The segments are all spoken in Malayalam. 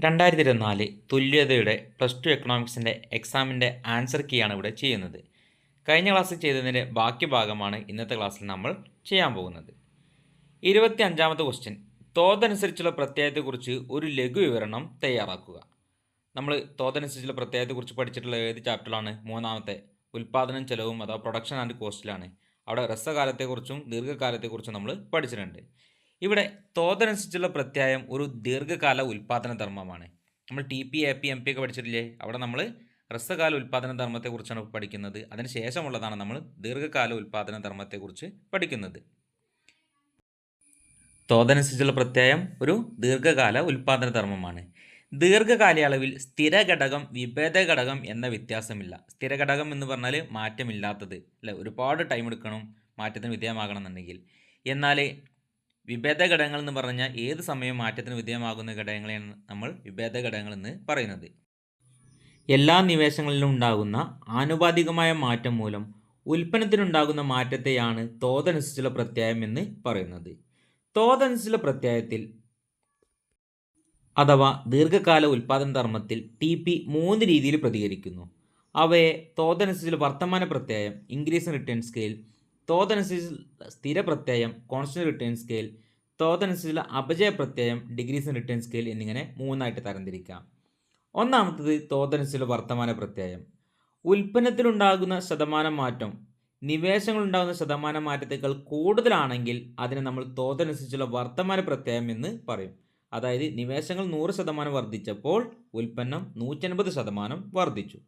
രണ്ടായിരത്തി ഇരുപത്തിനാല് തുല്യതയുടെ പ്ലസ് ടു എക്കണോമിക്സിന്റെ എക്സാമിന്റെ ആൻസർ കീയാണ് ഇവിടെ ചെയ്യുന്നത്. കഴിഞ്ഞ ക്ലാസ്സിൽ ചെയ്തതിന്റെ ബാക്കി ഭാഗമാണ് ഇന്നത്തെ ക്ലാസ്സിൽ നമ്മൾ ചെയ്യാൻ പോകുന്നത്. ഇരുപത്തി അഞ്ചാമത്തെ ക്വസ്റ്റ്യൻ തോതനുസരിച്ചുള്ള പ്രത്യയത്തെക്കുറിച്ച് ഒരു ലഘു വിവരണം തയ്യാറാക്കുക. നമ്മൾ തോതനുസരിച്ചുള്ള പ്രത്യയത്തെക്കുറിച്ച് പഠിച്ചിട്ടുള്ള ഏത് ചാപ്റ്ററാണ് മൂന്നാമത്തെ. ഉൽപ്പാദനം ചെലവും അഥവാ പ്രൊഡക്ഷൻ ആൻഡ് കോസ്റ്റിലാണ് അവിടെ ഹ്രസ്വകാലത്തെക്കുറിച്ചും ദീർഘകാലത്തെക്കുറിച്ചും നമ്മൾ പഠിച്ചിട്ടുണ്ട്. ഇവിടെ തോതനുസരിച്ചുള്ള പ്രത്യായം ഒരു ദീർഘകാല ഉൽപാദന ധർമ്മമാണ്. നമ്മൾ T P A P M P ഒക്കെ പഠിച്ചിട്ടില്ലേ? അവിടെ നമ്മൾ ഹ്രസ്വകാല ഉൽപാദന ധർമ്മത്തെക്കുറിച്ചാണ് പഠിക്കുന്നത്. അതിന് ശേഷമുള്ളതാണ് നമ്മൾ ദീർഘകാല ഉൽപാദന ധർമ്മത്തെക്കുറിച്ച് പഠിക്കുന്നത്. തോതനുസരിച്ചുള്ള പ്രത്യയം ഒരു ദീർഘകാല ഉൽപാദന ധർമ്മമാണ്. ദീർഘകാലയളവിൽ സ്ഥിര ഘടകം വിഭേദ ഘടകം എന്ന വ്യത്യാസമില്ല. സ്ഥിര ഘടകം എന്ന് പറഞ്ഞാൽ മാറ്റമില്ലാത്തത്. അല്ലെ ഒരുപാട് ടൈം എടുക്കണം മാറ്റത്തിന് വിധേയമാകണം എന്നുണ്ടെങ്കിൽ എന്നാൽ വിഭേദ ഘടകങ്ങൾ എന്ന് പറഞ്ഞാൽ ഏത് സമയവും മാറ്റത്തിന് വിധേയമാകുന്ന ഘടകങ്ങളെയാണ് നമ്മൾ വിഭേദ ഘടകങ്ങൾ എന്ന് പറയുന്നത്. എല്ലാ നിവേശങ്ങളിലും ഉണ്ടാകുന്ന ആനുപാതികമായ മാറ്റം മൂലം ഉൽപ്പന്നത്തിനുണ്ടാകുന്ന മാറ്റത്തെയാണ് തോതനുസരിച്ചുള്ള പ്രത്യായം എന്ന് പറയുന്നത്. തോതനുസരിച്ചുള്ള പ്രത്യായത്തിൽ അഥവാ ദീർഘകാല ഉൽപാദന ധർമ്മത്തിൽ ടി പി മൂന്ന് രീതിയിൽ പ്രതികരിക്കുന്നു. അവയെ തോതനുസരിച്ചുള്ള വർത്തമാന പ്രത്യായം ഇൻക്രീസ് ഇൻ റിട്ടേൺ സ്കെയിൽ തോതനുസരിച്ച് സ്ഥിര പ്രത്യയം കോൺസ്റ്റന്റ് റിട്ടേൺ സ്കെയിൽ തോതനുസരിച്ചുള്ള അപജയ പ്രത്യയം ഡിഗ്രീസ് ഇൻ റിട്ടേൺ സ്കെയിൽ എന്നിങ്ങനെ മൂന്നായിട്ട് തരംതിരിക്കാം. ഒന്നാമത്തത് തോതനുസരിച്ചുള്ള വർത്തമാന പ്രത്യയം ഉൽപ്പന്നത്തിലുണ്ടാകുന്ന ശതമാനം മാറ്റം നിവേശങ്ങളുണ്ടാകുന്ന ശതമാന മാറ്റത്തേക്കാൾ കൂടുതലാണെങ്കിൽ അതിനെ നമ്മൾ തോതനുസരിച്ചുള്ള വർത്തമാന പ്രത്യയം എന്ന് പറയും. അതായത് നിവേശങ്ങൾ നൂറ് ശതമാനം വർദ്ധിച്ചപ്പോൾ ഉൽപ്പന്നം നൂറ്റൻപത് ശതമാനം വർദ്ധിച്ചു.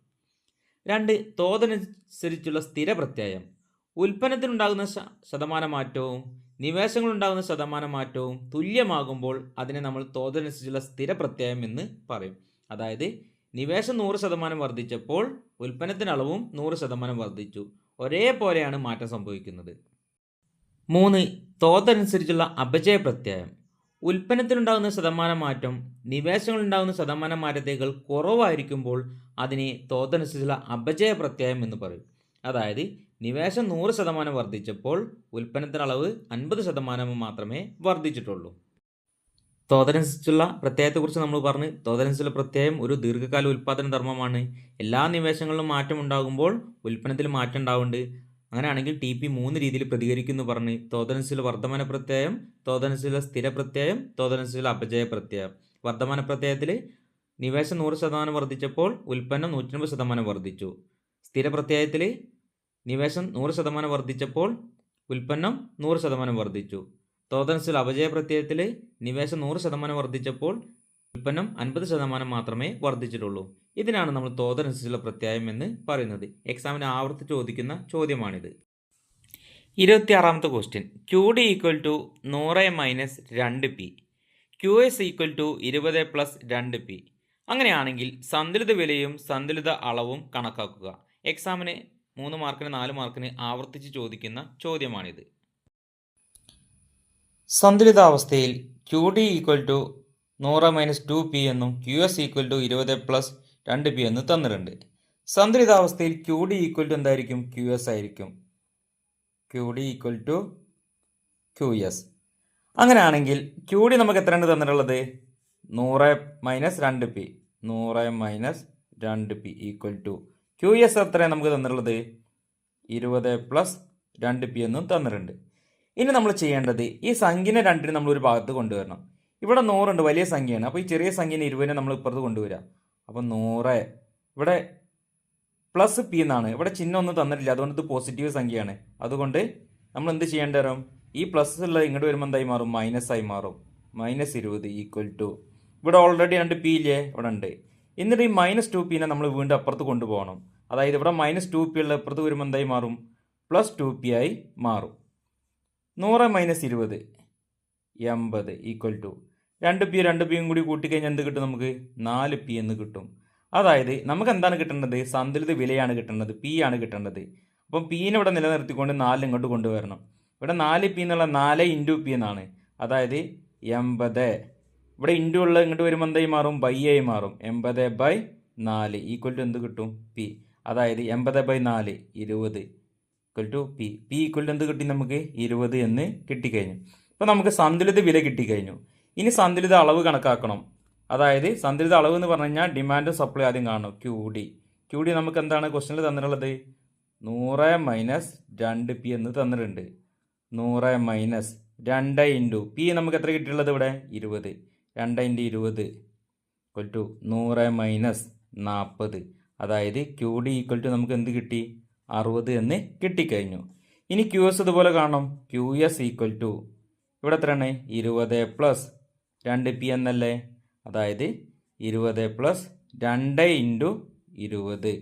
രണ്ട് തോതനുസരിച്ചുള്ള സ്ഥിര പ്രത്യയം ഉൽപ്പന്നത്തിനുണ്ടാകുന്ന ശതമാന മാറ്റവും നിവേശങ്ങളുണ്ടാകുന്ന ശതമാന മാറ്റവും തുല്യമാകുമ്പോൾ അതിനെ നമ്മൾ തോതനുസരിച്ചുള്ള സ്ഥിരപ്രത്യയം എന്ന് പറയും. അതായത് നിവേശം നൂറ് ശതമാനം വർദ്ധിച്ചപ്പോൾ ഉൽപ്പന്നത്തിന് അളവും നൂറ് ശതമാനം വർദ്ധിച്ചു. ഒരേപോലെയാണ് മാറ്റം സംഭവിക്കുന്നത്. മൂന്ന് തോതനുസരിച്ചുള്ള അപചയ പ്രത്യയം. ഉൽപ്പന്നത്തിനുണ്ടാകുന്ന ശതമാന മാറ്റം നിവേശങ്ങളുണ്ടാകുന്ന ശതമാന മാറ്റത്തേക്കാൾ കുറവായിരിക്കുമ്പോൾ അതിനെ തോതനുസരിച്ചുള്ള അപചയ പ്രത്യയം എന്ന് പറയും. അതായത് നിവേശം നൂറ് ശതമാനം വർദ്ധിച്ചപ്പോൾ ഉൽപ്പന്നത്തിന് അളവ് അൻപത് ശതമാനം മാത്രമേ വർദ്ധിച്ചിട്ടുള്ളൂ. തോതനുസരിച്ചുള്ള പ്രത്യയത്തെക്കുറിച്ച് നമ്മൾ പറഞ്ഞ്. തോതനുസരിച്ചുള്ള പ്രത്യയം ഒരു ദീർഘകാല ഉൽപ്പാദന ധർമ്മമാണ്. എല്ലാ നിവേശങ്ങളിലും മാറ്റം ഉണ്ടാകുമ്പോൾ ഉൽപ്പന്നത്തിൽ മാറ്റം ഉണ്ടാവുന്നുണ്ട്. അങ്ങനെയാണെങ്കിൽ ടി പി മൂന്ന് രീതിയിൽ പ്രതികരിക്കുന്നു പറഞ്ഞ് തോതനുസരിച്ചുള്ള വർദ്ധമാന പ്രത്യയം തോതനുസരിച്ചുള്ള സ്ഥിര പ്രത്യയം തോതനുസരിച്ചുള്ള അപജയ പ്രത്യയം. വർദ്ധമാന പ്രത്യയത്തിൽ നിവേശം നൂറ് ശതമാനം വർദ്ധിച്ചപ്പോൾ ഉൽപ്പന്നം നൂറ്റൻപത് ശതമാനം വർദ്ധിച്ചു. സ്ഥിര പ്രത്യയത്തിൽ നിവേശം നൂറ് ശതമാനം വർദ്ധിച്ചപ്പോൾ ഉൽപ്പന്നം നൂറ് ശതമാനം വർദ്ധിച്ചു. തോതൻസിൽ അപജയ പ്രത്യയത്തിൽ നിവേശം നൂറ് ശതമാനം വർദ്ധിച്ചപ്പോൾ ഉൽപ്പന്നം അൻപത് ശതമാനം മാത്രമേ വർദ്ധിച്ചിട്ടുള്ളൂ. ഇതിനാണ് നമ്മൾ തോതനുസരിച്ചുള്ള പ്രത്യായം എന്ന് പറയുന്നത്. എക്സാമിന് ആവർത്തി ചോദിക്കുന്ന ചോദ്യമാണിത്. ഇരുപത്തിയാറാമത്തെ question. Q D equal to നൂറ് മൈനസ് രണ്ട് P Q S equal to ഇരുപത് പ്ലസ് രണ്ട് പി അങ്ങനെയാണെങ്കിൽ സന്തുലിത വിലയും സന്തുലിത അളവും കണക്കാക്കുക. എക്സാമിന് മൂന്ന് മാർക്കിന് നാല് മാർക്കിന് ആവർത്തിച്ച് ചോദിക്കുന്ന ചോദ്യമാണിത്. സന്തുലിതാവസ്ഥയിൽ ക്യു ഡി ഈക്വൽ ടു നൂറ് മൈനസ് ടു പി എന്നും ക്യു എസ് ഈക്വൽ ടു ഇരുപത് പ്ലസ് രണ്ട് പി എന്നും തന്നിട്ടുണ്ട്. സന്തുലിതാവസ്ഥയിൽ ക്യു ഡി ഈക്വൽ ടു എന്തായിരിക്കും? ക്യു എസ് ആയിരിക്കും. Q D equal to Q S അങ്ങനെയാണെങ്കിൽ ക്യു ഡി നമുക്ക് എത്രയാണ് തന്നിട്ടുള്ളത്? നൂറ് മൈനസ് രണ്ട് പി നൂറ് മൈനസ് രണ്ട് P equal to Q S എത്രയാണ് നമുക്ക് തന്നിട്ടുള്ളത്? ഇരുപത് പ്ലസ് രണ്ട് പി എന്നും തന്നിട്ടുണ്ട്. ഇനി നമ്മൾ ചെയ്യേണ്ടത് ഈ സംഖ്യനെ രണ്ടിന് നമ്മൾ ഒരു ഭാഗത്ത് കൊണ്ടുവരണം. ഇവിടെ നൂറുണ്ട് വലിയ സംഖ്യയാണ്. അപ്പോൾ ഈ ചെറിയ സംഖ്യനെ ഇരുപതിനെ നമ്മൾ ഇപ്പുറത്ത് കൊണ്ടുവരിക. അപ്പോൾ നൂറ് ഇവിടെ പ്ലസ് പി എന്നാണ്. ഇവിടെ ചിഹ്നം ഒന്നും തന്നിട്ടില്ല. അതുകൊണ്ട് ഇത് പോസിറ്റീവ് സംഖ്യയാണ്. അതുകൊണ്ട് നമ്മൾ എന്ത് ചെയ്യേണ്ടി വരും? ഈ പ്ലസ് ഉള്ളത് ഇങ്ങോട്ട് വരുമ്പോൾ എന്തായി മാറും? മൈനസ് ആയി മാറും. മൈനസ് ഇരുപത് ഈക്വൽ ടു ഇവിടെ ഓൾറെഡി രണ്ട് പി ഇല്ലേ? ഇവിടെ ഉണ്ട്. എന്നിട്ട് ഈ മൈനസ് ടു പിന്നെ നമ്മൾ വീണ്ടും അപ്പുറത്ത് കൊണ്ടുപോകണം. അതായത് ഇവിടെ മൈനസ് ടു പി ഉള്ള അപ്പുറത്ത് വരുമ്പോൾ എന്തായി മാറും? പ്ലസ് ടു പി ആയി മാറും. നൂറ് മൈനസ് ഇരുപത് എൺപത് ഈക്വൽ ടു രണ്ട് പി രണ്ട് പിയും കൂടി കൂട്ടിക്കഴിഞ്ഞാൽ എന്ത് കിട്ടും നമുക്ക്? നാല് പി എന്ന് കിട്ടും. അതായത് നമുക്ക് എന്താണ് കിട്ടേണ്ടത്? സന്തുലിത വിലയാണ് കിട്ടേണ്ടത്. പി ആണ് കിട്ടേണ്ടത്. അപ്പം പീനെ ഇവിടെ നിലനിർത്തിക്കൊണ്ട് നാല് ഇങ്ങോട്ട് കൊണ്ടുവരണം. ഇവിടെ നാല് പി എന്നുള്ള നാല് ഇന്റു പി എന്നാണ്. അതായത് എൺപത്. ഇവിടെ ഇന്റു ഉള്ള ഇങ്ങോട്ട് വരുമ്പോൾ എന്തായി മാറും? ബൈ ആയി മാറും. എൺപത് ബൈ നാല്. ഈക്വൽ ടു എന്ത് കിട്ടും? പി അതായത് എൺപത് ബൈ നാല് ഇരുപത് equal to P P equal to എന്ത് കിട്ടി നമുക്ക്? ഇരുപത് എന്ന് കിട്ടിക്കഴിഞ്ഞു. അപ്പോൾ നമുക്ക് സന്തുലിത വില കിട്ടിക്കഴിഞ്ഞു. ഇനി സന്തുലിത അളവ് കണക്കാക്കണം. അതായത് സന്തുലിത അളവ് എന്ന് പറഞ്ഞു കഴിഞ്ഞാൽ ഡിമാൻഡും സപ്ലൈ ആദ്യം കാണും ക്യൂ ഡി ക്യൂ ഡി നമുക്ക് എന്താണ് ക്വസ്റ്റനിൽ തന്നിട്ടുള്ളത്? നൂറ് മൈനസ് രണ്ട് പി എന്ന് തന്നിട്ടുണ്ട്. നൂറ് മൈനസ് രണ്ട് ഇന്റു പി നമുക്ക് എത്ര കിട്ടിയിട്ടുള്ളത് ഇവിടെ? ഇരുപത്. രണ്ട് ഇന്റു ഇരുപത് ഈക്വൽ ടു നൂറ് മൈനസ് നാൽപ്പത്. അതായത് ക്യൂ ഡി ഈക്വൽ ടു നമുക്ക് എന്ത് കിട്ടി? അറുപത് എന്ന് കിട്ടിക്കഴിഞ്ഞു. ഇനി ക്യു എസ് ഇതുപോലെ കാണണം. ക്യു എസ് ഈക്വൽ ടു ഇവിടെ എത്രയാണ്? ഇരുപത് പ്ലസ് രണ്ട് പി എന്നല്ലേ? അതായത് ഇരുപത് പ്ലസ് രണ്ട് ഇന്റു ഇരുപത്.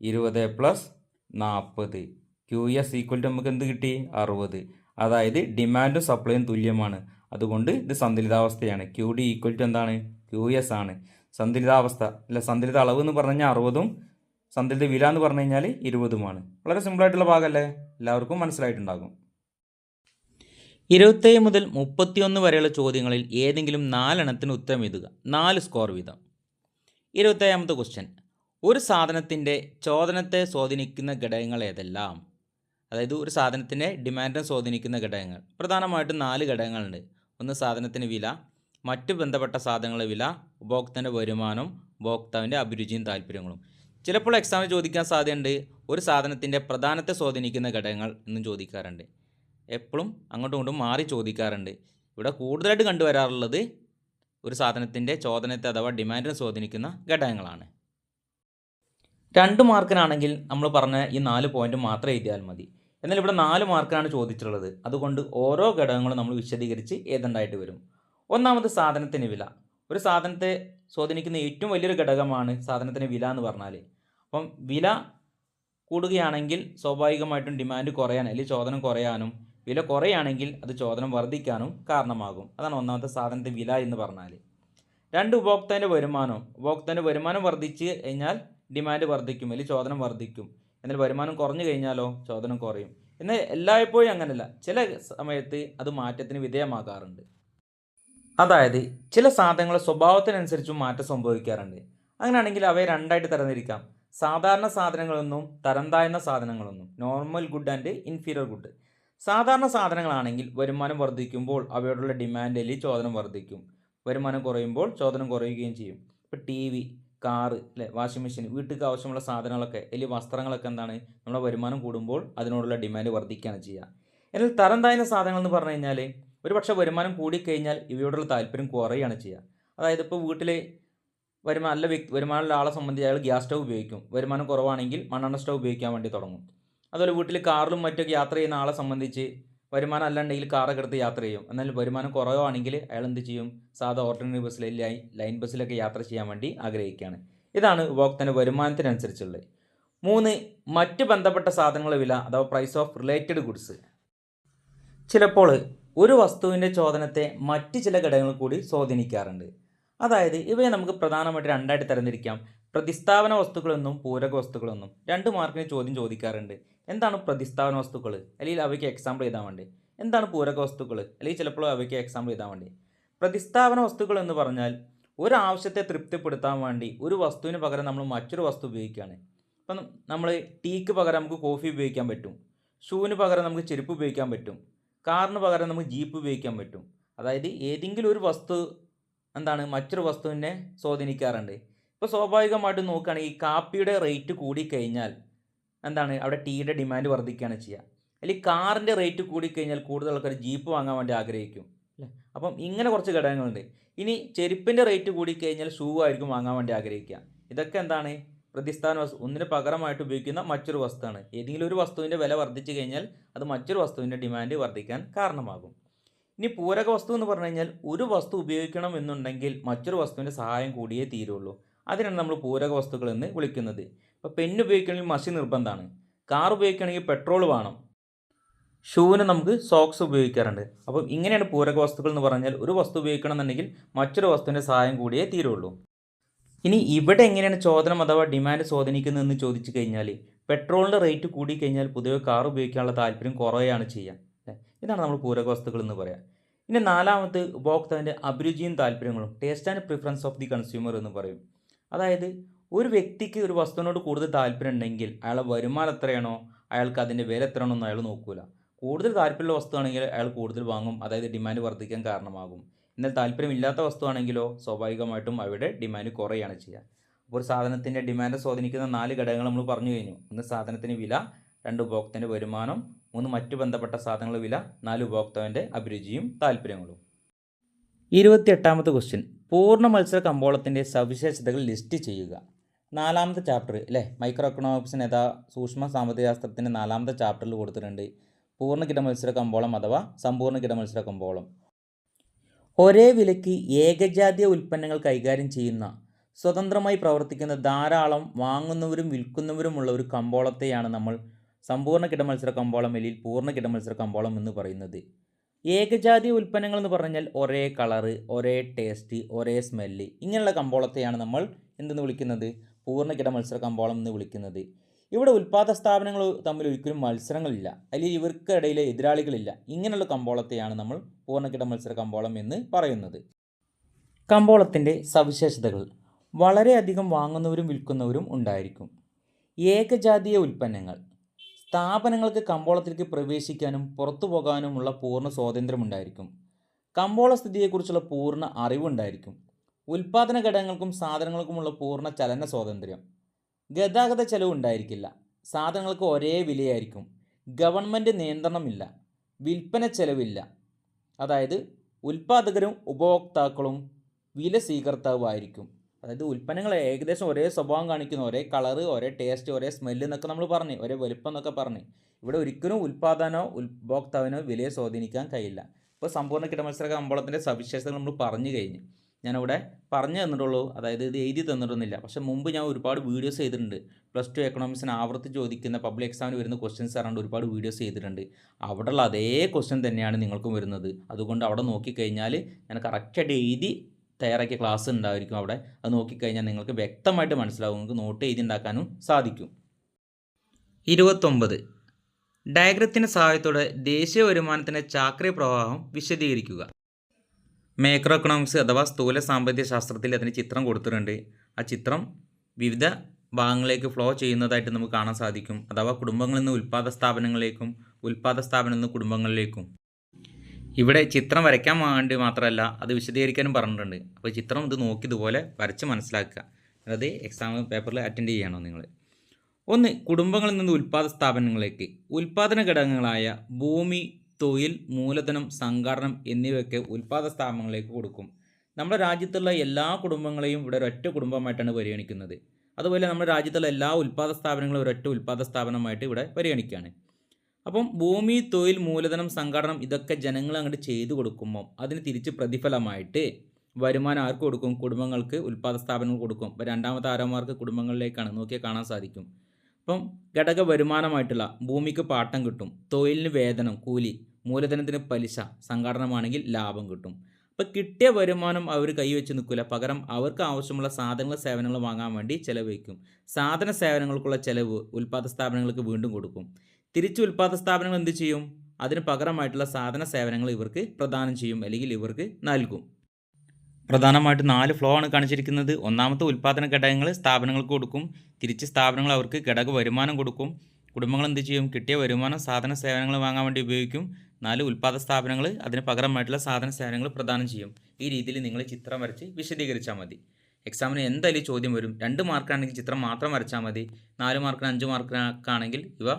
ഇരുപത് പ്ലസ് നാൽപ്പത്. ക്യു എസ് ഈക്വൽ ടു നമുക്ക് എന്ത് കിട്ടി? അറുപത്. അതായത് ഡിമാൻഡും സപ്ലൈയും തുല്യമാണ്. അതുകൊണ്ട് ഇത് സന്തുലിതാവസ്ഥയാണ്. ക്യു ഡി ഈക്വൽ ടു എന്താണ്? ക്യു എസ് ആണ്. സന്തുലിതാവസ്ഥ അല്ല സന്തുലിത അളവ് എന്ന് പറഞ്ഞു കഴിഞ്ഞാൽ അറുപതും സന്തുലിത വില എന്ന് പറഞ്ഞു കഴിഞ്ഞാൽ ഇരുപതുമാണ് വളരെ സിമ്പിളായിട്ടുള്ള ഭാഗമല്ലേ? എല്ലാവർക്കും മനസ്സിലായിട്ടുണ്ടാകും. ഇരുപത്തേഴ് മുതൽ മുപ്പത്തിയൊന്ന് വരെയുള്ള ചോദ്യങ്ങളിൽ ഏതെങ്കിലും നാലെണ്ണത്തിന് ഉത്തരം എഴുതുക. നാല് സ്കോർ വീതം. ഇരുപത്തേഴാമത്തെ ക്വസ്റ്റ്യൻ ഒരു സാധനത്തിന്റെ ചോദനത്തെ സ്വാധീനിക്കുന്ന ഘടകങ്ങൾ ഏതെല്ലാം? അതായത് ഒരു സാധനത്തിന്റെ ഡിമാൻഡിനെ സ്വാധീനിക്കുന്ന ഘടകങ്ങൾ. പ്രധാനമായിട്ടും നാല് ഘടകങ്ങളുണ്ട്. ഒന്ന് സാധനത്തിന് വില മറ്റ് ബന്ധപ്പെട്ട സാധനങ്ങളുടെ വില ഉപഭോക്താവിന്റെ വരുമാനം ഉപഭോക്താവിന്റെ അഭിരുചിയും താല്പര്യങ്ങളും. ചിലപ്പോൾ എക്സാമിൽ ചോദിക്കാൻ സാധ്യതയുണ്ട്. ഒരു സാധനത്തിന്റെ പ്രധാനത്തെ സ്വാധീനിക്കുന്ന ഘടകങ്ങൾ എന്നും ചോദിക്കാറുണ്ട്. എപ്പോഴും അങ്ങോട്ടും ഇങ്ങോട്ടും മാറി ചോദിക്കാറുണ്ട്. ഇവിടെ കൂടുതലായിട്ട് കണ്ടുവരാറുള്ളത് ഒരു സാധനത്തിന്റെ ചോദനത്തെ അഥവാ ഡിമാൻഡിനെ സ്വാധീനിക്കുന്ന ഘടകങ്ങളാണ്. രണ്ട് മാർക്കിനാണെങ്കിൽ നമ്മൾ പറഞ്ഞ ഈ നാല് പോയിന്റ് മാത്രം എഴുതിയാൽ മതി. എന്നാൽ ഇവിടെ നാല് മാർക്കാണ് ചോദിച്ചിട്ടുള്ളത്. അതുകൊണ്ട് ഓരോ ഘടകങ്ങളും നമ്മൾ വിശദീകരിച്ച് ഏതുണ്ടായിട്ട് വരും. ഒന്നാമത് സാധനത്തിന് വില. ഒരു സാധനത്തെ സ്വാധീനിക്കുന്ന ഏറ്റവും വലിയൊരു ഘടകമാണ് സാധനത്തിന് വില എന്ന് പറഞ്ഞാൽ അപ്പം വില കൂടുകയാണെങ്കിൽ സ്വാഭാവികമായിട്ടും ഡിമാൻഡ് കുറയാൻ അല്ലെങ്കിൽ ചോദനം കുറയാനും വില കുറയുകയാണെങ്കിൽ അത് ചോദനം വർദ്ധിക്കാനും കാരണമാകും. അതാണ് ഒന്നാമത്തെ സാധനത്തെ വില എന്ന് പറഞ്ഞാൽ രണ്ട് ഉപഭോക്താവിന്റെ വരുമാനം. ഉപഭോക്താവിന്റെ വരുമാനം വർദ്ധിച്ച് കഴിഞ്ഞാൽ ഡിമാൻഡ് വർദ്ധിക്കും അല്ലെങ്കിൽ ചോദനം വർദ്ധിക്കും. എന്നാൽ വരുമാനം കുറഞ്ഞു കഴിഞ്ഞാലോ? ചോദനം കുറയും. എന്നാൽ എല്ലായ്പ്പോഴും അങ്ങനല്ല. ചില സമയത്ത് അത് മാറ്റത്തിന് വിധേയമാകാറുണ്ട്. അതായത് ചില സാധനങ്ങളുടെ സ്വഭാവത്തിനനുസരിച്ചും മാറ്റം സംഭവിക്കാറുണ്ട്. അങ്ങനെയാണെങ്കിൽ അവയെ രണ്ടായിട്ട് തരംതിരിക്കാം. സാധാരണ സാധനങ്ങളൊന്നും തരം താഴ്ന്ന സാധനങ്ങളൊന്നും. Normal good and inferior good സാധാരണ സാധനങ്ങളാണെങ്കിൽ വരുമാനം വർദ്ധിക്കുമ്പോൾ അവയോടുള്ള ഡിമാൻഡിൽ ചോദനം വർദ്ധിക്കും. വരുമാനം കുറയുമ്പോൾ ചോദനം കുറയുകയും ചെയ്യും. ഇപ്പോൾ ടി വി കാറ് അല്ലെ വാഷിംഗ് മെഷീൻ വീട്ടിലേക്ക് ആവശ്യമുള്ള സാധനങ്ങളൊക്കെ അല്ലെങ്കിൽ വസ്ത്രങ്ങളൊക്കെ എന്താണ് നമ്മുടെ വരുമാനം കൂടുമ്പോൾ അതിനോടുള്ള ഡിമാൻഡ് വർദ്ധിക്കുകയാണ് ചെയ്യുക. എന്നാൽ തരം താഴ്ന്ന സാധനങ്ങൾ എന്ന് പറഞ്ഞു കഴിഞ്ഞാൽ ഒരു പക്ഷേ വരുമാനം കൂടിക്കഴിഞ്ഞാൽ ഇവയോടുള്ള താല്പര്യം കുറയുകയാണ് ചെയ്യുക. അതായത് ഇപ്പോൾ വീട്ടിൽ വരുമാനം നല്ല വ്യക്തി വരുമാനമുള്ള ആളെ സംബന്ധിച്ച് അയാൾ ഗ്യാസ് സ്റ്റൗ ഉപയോഗിക്കും. വരുമാനം കുറവാണെങ്കിൽ മണ്ണെണ്ണ സ്റ്റൗ ഉപയോഗിക്കാൻ വേണ്ടി തുടങ്ങും. അതുപോലെ വീട്ടിൽ കാറിലും മറ്റൊക്കെ യാത്ര ചെയ്യുന്ന ആളെ സംബന്ധിച്ച് വരുമാനം അല്ലാണ്ടെങ്കിൽ കാറൊക്കെ എടുത്ത് യാത്ര ചെയ്യും. എന്നാൽ വരുമാനം കുറവാണെങ്കിൽ അയാൾ എന്ത് ചെയ്യും? സാധാ ഓർഡിനറി ബസ്സിൽ ലൈൻ ലൈൻ ബസ്സിലൊക്കെ യാത്ര ചെയ്യാൻ വേണ്ടി ആഗ്രഹിക്കുകയാണ്. ഇതാണ് ഉപഭോക്താവിന്റെ വരുമാനത്തിനനുസരിച്ചുള്ളത്. മൂന്ന് മറ്റ് ബന്ധപ്പെട്ട സാധനങ്ങളുടെ വില അഥവാ പ്രൈസ് ഓഫ് റിലേറ്റഡ് ഗുഡ്സ് ചിലപ്പോൾ ഒരു വസ്തുവിന്റെ ചോദനത്തെ മറ്റ് ചില ഘടകങ്ങൾ കൂടി സ്വാധീനിക്കാറുണ്ട്. അതായത് ഇവയെ നമുക്ക് പ്രധാനമായിട്ട് രണ്ടായിട്ട് തരംതിരിക്കാം. പ്രതിസ്ഥാപന വസ്തുക്കളെന്നും പൂരക വസ്തുക്കളെന്നും രണ്ട് മാർക്കിന് ചോദ്യം ചോദിക്കാറുണ്ട്. എന്താണ് പ്രതിസ്ഥാപന വസ്തുക്കൾ അല്ലെങ്കിൽ അവയ്ക്ക് എക്സാമ്പിൾ എഴുതാൻ വേണ്ടി. എന്താണ് പൂരക വസ്തുക്കൾ അല്ലെങ്കിൽ ചിലപ്പോൾ അവയ്ക്ക് എക്സാമ്പിൾ എഴുതാൻ വേണ്ടി. പ്രതിസ്ഥാപന വസ്തുക്കൾ എന്ന് പറഞ്ഞാൽ ഒരു ആവശ്യത്തെ തൃപ്തിപ്പെടുത്താൻ വേണ്ടി ഒരു വസ്തുവിന് പകരം നമ്മൾ മറ്റൊരു വസ്തു ഉപയോഗിക്കുകയാണ്. ഇപ്പം നമ്മൾ ടീക്ക് പകരം നമുക്ക് കോഫി ഉപയോഗിക്കാൻ പറ്റും. ഷൂവിന് പകരം നമുക്ക് ചെരുപ്പ് ഉപയോഗിക്കാൻ പറ്റും. കാറിന് പകരം നമുക്ക് ജീപ്പ് ഉപയോഗിക്കാൻ പറ്റും. അതായത് ഏതെങ്കിലും ഒരു വസ്തു എന്താണ് മറ്റൊരു വസ്തുവിനെ സ്വാധീനിക്കാറുണ്ട്. ഇപ്പോൾ സ്വാഭാവികമായിട്ടും നോക്കുകയാണെങ്കിൽ കാപ്പിയുടെ റേറ്റ് കൂടിക്കഴിഞ്ഞാൽ എന്താണ്? അവിടെ ടീയുടെ ഡിമാൻഡ് വർദ്ധിക്കുകയാണ് ചെയ്യുക. അല്ലെങ്കിൽ കാറിന്റെ റേറ്റ് കൂടിക്കഴിഞ്ഞാൽ കൂടുതൽ ആൾക്കാർ ജീപ്പ് വാങ്ങാൻ വേണ്ടി ആഗ്രഹിക്കും അല്ലേ? അപ്പം ഇങ്ങനെ കുറച്ച് ഘടകങ്ങളുണ്ട്. ഇനി ചെരുപ്പിന്റെ റേറ്റ് കൂടിക്കഴിഞ്ഞാൽ ഷൂ ആയിരിക്കും വാങ്ങാൻ വേണ്ടി ആഗ്രഹിക്കുക. ഇതൊക്കെ എന്താണ്? പ്രതിസ്ഥാന വസ്തു ഒന്നിന് പകരമായിട്ട് ഉപയോഗിക്കുന്ന മറ്റൊരു വസ്തുവാണ്. ഏതെങ്കിലും ഒരു വസ്തുവിന്റെ വില വർദ്ധിച്ചു കഴിഞ്ഞാൽ അത് മറ്റൊരു വസ്തുവിന്റെ ഡിമാൻഡ് വർദ്ധിക്കാൻ കാരണമാകും. ഇനി പൂരക വസ്തു എന്ന് പറഞ്ഞു കഴിഞ്ഞാൽ ഒരു വസ്തു ഉപയോഗിക്കണം എന്നുണ്ടെങ്കിൽ മറ്റൊരു വസ്തുവിന്റെ സഹായം കൂടിയേ തീരുള്ളൂ. അതിനാണ് നമ്മൾ പൂരക വസ്തുക്കൾ എന്ന് വിളിക്കുന്നത്. ഇപ്പോൾ പെന്ന് ഉപയോഗിക്കണമെങ്കിൽ മഷി നിർബന്ധമാണ്. കാർ ഉപയോഗിക്കണമെങ്കിൽ പെട്രോൾ വേണം. ഷൂവിന് നമുക്ക് സോക്സ് ഉപയോഗിക്കാറുണ്ട്. അപ്പം ഇങ്ങനെയാണ് പൂരക വസ്തുക്കൾ എന്ന് പറഞ്ഞാൽ ഒരു വസ്തു ഉപയോഗിക്കണം എന്നുണ്ടെങ്കിൽ മറ്റൊരു വസ്തുവിന്റെ സഹായം കൂടിയേ തീരുള്ളൂ. ഇനി ഇവിടെ എങ്ങനെയാണ് ചോദനം അഥവാ ഡിമാൻഡ് സ്വാധീനിക്കുന്നതെന്ന് ചോദിച്ചു കഴിഞ്ഞാൽ പെട്രോളിന്റെ റേറ്റ് കൂടി കഴിഞ്ഞാൽ പൊതുവെ കാർ ഉപയോഗിക്കാനുള്ള താല്പര്യം കുറയുകയാണ് ചെയ്യുക ഇതാണ് നമ്മൾ പൂരക വസ്തുക്കൾ എന്ന് പറയാം. ഇനി നാലാമത് ഉപഭോക്താവിന്റെ അഭിരുചിയും താല്പര്യങ്ങളും taste and preference of the consumer എന്ന് പറയും. അതായത് ഒരു വ്യക്തിക്ക് ഒരു വസ്തുവിനോട് കൂടുതൽ താല്പര്യം ഉണ്ടെങ്കിൽ അയാളെ വരുമാനം എത്രയാണോ അയാൾക്ക് അതിന്റെ വില എത്രയാണോ എന്ന് അയാൾ നോക്കൂല. കൂടുതൽ താല്പര്യമുള്ള വസ്തുവാണെങ്കിൽ അയാൾ കൂടുതൽ വാങ്ങും അതായത് ഡിമാൻഡ് വർദ്ധിക്കാൻ കാരണമാകും. എന്നാൽ താല്പര്യമില്ലാത്ത വസ്തുവാണെങ്കിലോ സ്വാഭാവികമായിട്ടും അവിടെ ഡിമാൻഡ് കുറയുകയാണ് ചെയ്യുക. അപ്പോൾ ഒരു സാധനത്തിന്റെ ഡിമാൻഡ് സ്വാധീനിക്കുന്ന നാല് ഘടകങ്ങൾ നമ്മൾ പറഞ്ഞു കഴിഞ്ഞു. ഒന്ന് സാധനത്തിന് വില രണ്ട് ഉപഭോക്താവിന്റെ വരുമാനം മൂന്ന് മറ്റു ബന്ധപ്പെട്ട സാധനങ്ങളുടെ വില നാല് ഉപഭോക്താവിന്റെ അഭിരുചിയും താല്പര്യങ്ങളും. ഇരുപത്തിയെട്ടാമത്തെ ക്വസ്റ്റ്യൻ പൂർണ മത്സര കമ്പോളത്തിന്റെ സവിശേഷതകൾ ലിസ്റ്റ് ചെയ്യുക. നാലാമത്തെ ചാപ്റ്റർ അല്ലേ മൈക്രോ എക്കണോമിക്സിന് നേതാ സൂക്ഷ്മ സാമ്പത്തിക ശാസ്ത്രത്തിന്റെ നാലാമത്തെ ചാപ്റ്ററിൽ കൊടുത്തിട്ടുണ്ട്. പൂർണ കിട മത്സര കമ്പോളം അഥവാ സമ്പൂർണ കിട മത്സര കമ്പോളം. ഒരേ വിലയ്ക്ക് ഏകജാതീയ ഉൽപ്പന്നങ്ങൾ കൈകാര്യം ചെയ്യുന്ന സ്വതന്ത്രമായി പ്രവർത്തിക്കുന്ന ധാരാളം വാങ്ങുന്നവരും വിൽക്കുന്നവരുമുള്ള ഒരു കമ്പോളത്തെയാണ് നമ്മൾ സമ്പൂർണ കിട മത്സര കമ്പോളം അല്ലെങ്കിൽ പൂർണ കിട മത്സര കമ്പോളം എന്ന് പറയുന്നത്. ഏകജാതീയ ഉൽപ്പന്നങ്ങൾ എന്ന് പറഞ്ഞാൽ ഒരേ കളറ് ഒരേ ടേസ്റ്റ് ഒരേ സ്മെല്ല് ഇങ്ങനെയുള്ള കമ്പോളത്തെയാണ് നമ്മൾ എന്തെന്ന് വിളിക്കുന്നത്? പൂർണകിട മത്സര കമ്പോളം എന്ന് വിളിക്കുന്നത്. ഇവിടെ ഉൽപ്പാദക സ്ഥാപനങ്ങൾ തമ്മിൽ ഒരിക്കലും മത്സരങ്ങളില്ല. അല്ലെങ്കിൽ ഇവർക്കിടയിലെ എതിരാളികളില്ല. ഇങ്ങനെയുള്ള കമ്പോളത്തെയാണ് നമ്മൾ പൂർണകിട മത്സര കമ്പോളം എന്ന് പറയുന്നത്. കമ്പോളത്തിന്റെ സവിശേഷതകൾ. വളരെയധികം വാങ്ങുന്നവരും വിൽക്കുന്നവരും ഉണ്ടായിരിക്കും. ഏകജാതീയ ഉൽപ്പന്നങ്ങൾ. സ്ഥാപനങ്ങൾക്ക് കമ്പോളത്തിലേക്ക് പ്രവേശിക്കാനും പുറത്തു പോകാനുമുള്ള പൂർണ സ്വാതന്ത്ര്യമുണ്ടായിരിക്കും. കമ്പോള സ്ഥിതിയെക്കുറിച്ചുള്ള പൂർണ അറിവുണ്ടായിരിക്കും. ഉൽപ്പാദന ഘടകങ്ങൾക്കും സാധനങ്ങൾക്കുമുള്ള പൂർണ ചലന സ്വാതന്ത്ര്യം. ഗതാഗത ചെലവ് ഉണ്ടായിരിക്കില്ല സാധനങ്ങൾക്ക് ഒരേ വിലയായിരിക്കും. ഗവൺമെന്റ് നിയന്ത്രണമില്ല. വിൽപ്പന ചെലവില്ല. അതായത് ഉൽപ്പാദകരും ഉപഭോക്താക്കളും വില സ്വീകർത്താവുമായിരിക്കും. അതായത് ഉൽപ്പന്നങ്ങൾ ഏകദേശം ഒരേ സ്വഭാവം കാണിക്കുന്നു ഒരേ കളറ് ഒരേ ടേസ്റ്റ് ഒരേ സ്മെല്ല് എന്നൊക്കെ നമ്മൾ പറഞ്ഞു ഒരേ വലുപ്പം എന്നൊക്കെ പറഞ്ഞു. ഇവിടെ ഒരിക്കലും ഉൽപ്പാദനോ ഉപഭോക്താവിനോ വിലയെ സ്വാധീനിക്കാൻ കഴിയില്ല. ഇപ്പോൾ സമ്പൂർണ കിടമത്സര കമ്പോളത്തിന്റെ സവിശേഷതകൾ നമ്മൾ പറഞ്ഞു കഴിഞ്ഞു. ഞാനിവിടെ പറഞ്ഞു തന്നിട്ടുള്ളൂ. അതായത് ഇത് എഴുതി തന്നിട്ടൊന്നുമില്ല. പക്ഷെ മുമ്പ് ഞാൻ ഒരുപാട് വീഡിയോസ് ചെയ്തിട്ടുണ്ട്. പ്ലസ് ടു എക്കണോമിക്സിന് ആവർത്തി ചോദിക്കുന്ന പബ്ലിക് എക്സാമിന് വരുന്ന ക്വസ്റ്റ്യൻസ് അറിയാണ്ട് ഒരുപാട് വീഡിയോസ് ചെയ്തിട്ടുണ്ട്. അവിടെയുള്ള അതേ ക്വസ്റ്റ്യൻ തന്നെയാണ് നിങ്ങൾക്കും വരുന്നത്. അതുകൊണ്ട് അവിടെ നോക്കിക്കഴിഞ്ഞാൽ ഞാൻ കറക്റ്റായിട്ട് എഴുതി തയ്യാറാക്കിയ ക്ലാസ് ഉണ്ടായിരിക്കും അവിടെ. അത് നോക്കിക്കഴിഞ്ഞാൽ നിങ്ങൾക്ക് വ്യക്തമായിട്ട് മനസ്സിലാവും. നിങ്ങൾക്ക് നോട്ട് എഴുതി ഉണ്ടാക്കാനും സാധിക്കും. ഇരുപത്തൊമ്പത്. ഡയഗ്രത്തിന്റെ സഹായത്തോടെ ദേശീയ വരുമാനത്തിന്റെ ചാക്രി പ്രവാഹം വിശദീകരിക്കുക. മേക്രോ എക്കണോമിക്സ് അഥവാ സ്ഥൂല സാമ്പത്തിക ശാസ്ത്രത്തിൽ അതിന് ചിത്രം കൊടുത്തിട്ടുണ്ട്. ആ ചിത്രം വിവിധ ഭാഗങ്ങളിലേക്ക് ഫ്ലോ ചെയ്യുന്നതായിട്ട് നമുക്ക് കാണാൻ സാധിക്കും. അഥവാ കുടുംബങ്ങളിൽ നിന്ന് ഉൽപ്പാദ സ്ഥാപനങ്ങളിലേക്കും ഉൽപ്പാദ സ്ഥാപനങ്ങളിൽ നിന്ന് കുടുംബങ്ങളിലേക്കും. ഇവിടെ ചിത്രം വരയ്ക്കാൻ വേണ്ടി മാത്രമല്ല അത് വിശദീകരിക്കാനും പറഞ്ഞിട്ടുണ്ട്. അപ്പോൾ ചിത്രം ഇത് നോക്കി ഇതുപോലെ വരച്ച് മനസ്സിലാക്കുക. അതായത് എക്സാം പേപ്പറിൽ അറ്റൻഡ് ചെയ്യണോ നിങ്ങൾ ഒന്ന് കുടുംബങ്ങളിൽ നിന്ന് ഉൽപ്പാദ സ്ഥാപനങ്ങളിലേക്ക്. ഉൽപ്പാദന ഘടകങ്ങളായ ഭൂമി തൊഴിൽ മൂലധനം സംഘാടനം എന്നിവയൊക്കെ ഉൽപ്പാദന സ്ഥാപനങ്ങളിലേക്ക് കൊടുക്കും. നമ്മുടെ രാജ്യത്തുള്ള എല്ലാ കുടുംബങ്ങളെയും ഇവിടെ ഒരൊറ്റ കുടുംബമായിട്ടാണ് പരിഗണിക്കുന്നത്. അതുപോലെ നമ്മുടെ രാജ്യത്തുള്ള എല്ലാ ഉൽപ്പാദ സ്ഥാപനങ്ങളും ഒരൊറ്റ ഉൽപ്പാദ സ്ഥാപനമായിട്ട് ഇവിടെ പരിഗണിക്കുകയാണ്. അപ്പം ഭൂമി തൊഴിൽ മൂലധനം സംഘടനം ഇതൊക്കെ ജനങ്ങൾ അങ്ങോട്ട് ചെയ്തു കൊടുക്കുമ്പോൾ അതിന് തിരിച്ച് പ്രതിഫലമായിട്ട് വരുമാനം ആർക്ക് കൊടുക്കും? കുടുംബങ്ങൾക്ക് ഉൽപ്പാദന സ്ഥാപനങ്ങൾ കൊടുക്കും. അപ്പോൾ രണ്ടാമത്തെ ആരോമാർക്ക് കുടുംബങ്ങളിലേക്കാണ്. നോക്കിയാൽ കാണാൻ സാധിക്കും. അപ്പം ഘടക വരുമാനമായിട്ടുള്ള ഭൂമിക്ക് പാട്ടം കിട്ടും. തൊഴിലിന് വേതനം കൂലി മൂലധനത്തിന് പലിശ സംഘടനമാണെങ്കിൽ ലാഭം കിട്ടും. അപ്പോൾ കിട്ടിയ വരുമാനം അവർ കൈവച്ച് നിൽക്കില്ല പകരം അവർക്ക് ആവശ്യമുള്ള സാധനങ്ങൾ സേവനങ്ങൾ വാങ്ങാൻ വേണ്ടി ചിലവഴിക്കും. സാധന സേവനങ്ങൾക്കുള്ള ചിലവ് ഉൽപ്പാദന സ്ഥാപനങ്ങൾക്ക് വീണ്ടും കൊടുക്കും. തിരിച്ച് ഉൽപ്പാദന സ്ഥാപനങ്ങൾ എന്ത് ചെയ്യും? അതിന് പകരമായിട്ടുള്ള സാധന സേവനങ്ങൾ ഇവർക്ക് പ്രദാനം ചെയ്യും അല്ലെങ്കിൽ ഇവർക്ക് നൽകും. പ്രധാനമായിട്ട് നാല് ഫ്ലോ ആണ് കാണിച്ചിരിക്കുന്നത്. ഒന്നാമത്തെ ഉൽപ്പാദന ഘടകങ്ങൾ സ്ഥാപനങ്ങൾക്ക് കൊടുക്കും. തിരിച്ച് സ്ഥാപനങ്ങൾ അവർക്ക് ഘടക വരുമാനം കൊടുക്കും. കുടുംബങ്ങൾ എന്ത് ചെയ്യും? കിട്ടിയ വരുമാനം സാധന സേവനങ്ങൾ വാങ്ങാൻ വേണ്ടി ഉപയോഗിക്കും. നാല് ഉൽപ്പാദന സ്ഥാപനങ്ങൾ അതിന് പകരമായിട്ടുള്ള സാധന സേവനങ്ങൾ പ്രദാനം ചെയ്യും. ഈ രീതിയിൽ നിങ്ങൾ ചിത്രം വരച്ച് വിശദീകരിച്ചാൽ മതി. എക്സാമിന് എന്തായാലും ചോദ്യം വരും. രണ്ട് മാർക്കാണെങ്കിൽ ചിത്രം മാത്രം വരച്ചാൽ മതി. നാല് മാർക്കിന് അഞ്ച് മാർക്കിനാണെങ്കിൽ ഇവ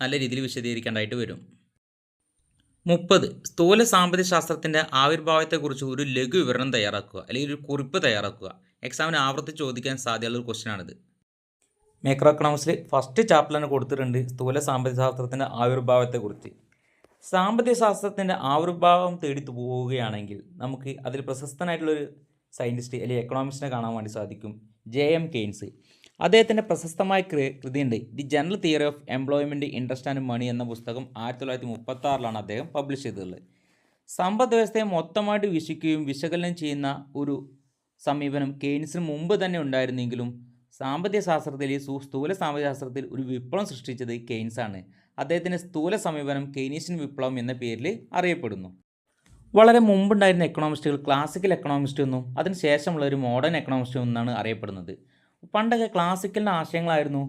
നല്ല രീതിയിൽ വിശദീകരിക്കേണ്ടതായിട്ട് വരും. മുപ്പത്. സ്ഥൂല സാമ്പത്തിക ശാസ്ത്രത്തിന്റെ ആവിർഭാവത്തെക്കുറിച്ച് ഒരു ലഘു വിവരണം തയ്യാറാക്കുക അല്ലെങ്കിൽ ഒരു കുറിപ്പ് തയ്യാറാക്കുക. എക്സാമിന് ആവർത്തി ചോദിക്കാൻ സാധ്യതയുള്ള ഒരു ക്വസ്റ്റ്യനാണിത്. മൈക്രോ എക്കണോമിക്സിൽ ഫസ്റ്റ് ചാപ്റ്ററിന് കൊടുത്തിട്ടുണ്ട് സ്ഥൂല സാമ്പത്തിക ശാസ്ത്രത്തിന്റെ ആവിർഭാവത്തെക്കുറിച്ച്. സാമ്പത്തിക ശാസ്ത്രത്തിന്റെ ആവിർഭാവം തേടി പോവുകയാണെങ്കിൽ നമുക്ക് അതിൽ പ്രശസ്തനായിട്ടുള്ളൊരു സയന്റിസ്റ്റ് അല്ലെങ്കിൽ എക്കണോമിസ്റ്റിനെ കാണാൻ വേണ്ടി സാധിക്കും. ജെ എം കെയ്ൻസ് അദ്ദേഹത്തിന്റെ പ്രശസ്തമായ കൃതിയുണ്ട്. The general theory of employment interest and money എന്ന പുസ്തകം ആയിരത്തി തൊള്ളായിരത്തി മുപ്പത്തി ആറിലാണ് അദ്ദേഹം പബ്ലിഷ് ചെയ്തിട്ടുള്ളത് സമ്പദ് വ്യവസ്ഥയെ മൊത്തമായിട്ട് വീക്ഷിക്കുകയും വിശകലനം ചെയ്യുന്ന ഒരു സമീപനം കെയ്ൻസിന് മുമ്പ് തന്നെ ഉണ്ടായിരുന്നെങ്കിലും സാമ്പത്തിക ശാസ്ത്രത്തിൽ സ്ഥൂല സാമ്പത്തിക ശാസ്ത്രത്തിൽ ഒരു വിപ്ലവം സൃഷ്ടിച്ചത് ആണ് അദ്ദേഹത്തിന്റെ സ്ഥൂല സമീപനം കെയ്നീഷ്യൻ വിപ്ലവം എന്ന പേരിൽ അറിയപ്പെടുന്നു. വളരെ മുമ്പുണ്ടായിരുന്ന എക്കണോമിസ്റ്റുകൾ ക്ലാസിക്കൽ എക്കണോമിസ്റ്റ് എന്നും അതിനുശേഷമുള്ള ഒരു മോഡേൺ എക്കണോമിസ്റ്റ് എന്നാണ് അറിയപ്പെടുന്നത്. പണ്ടൊക്കെ ക്ലാസിക്കലിന്റെ ആശയങ്ങളായിരുന്നു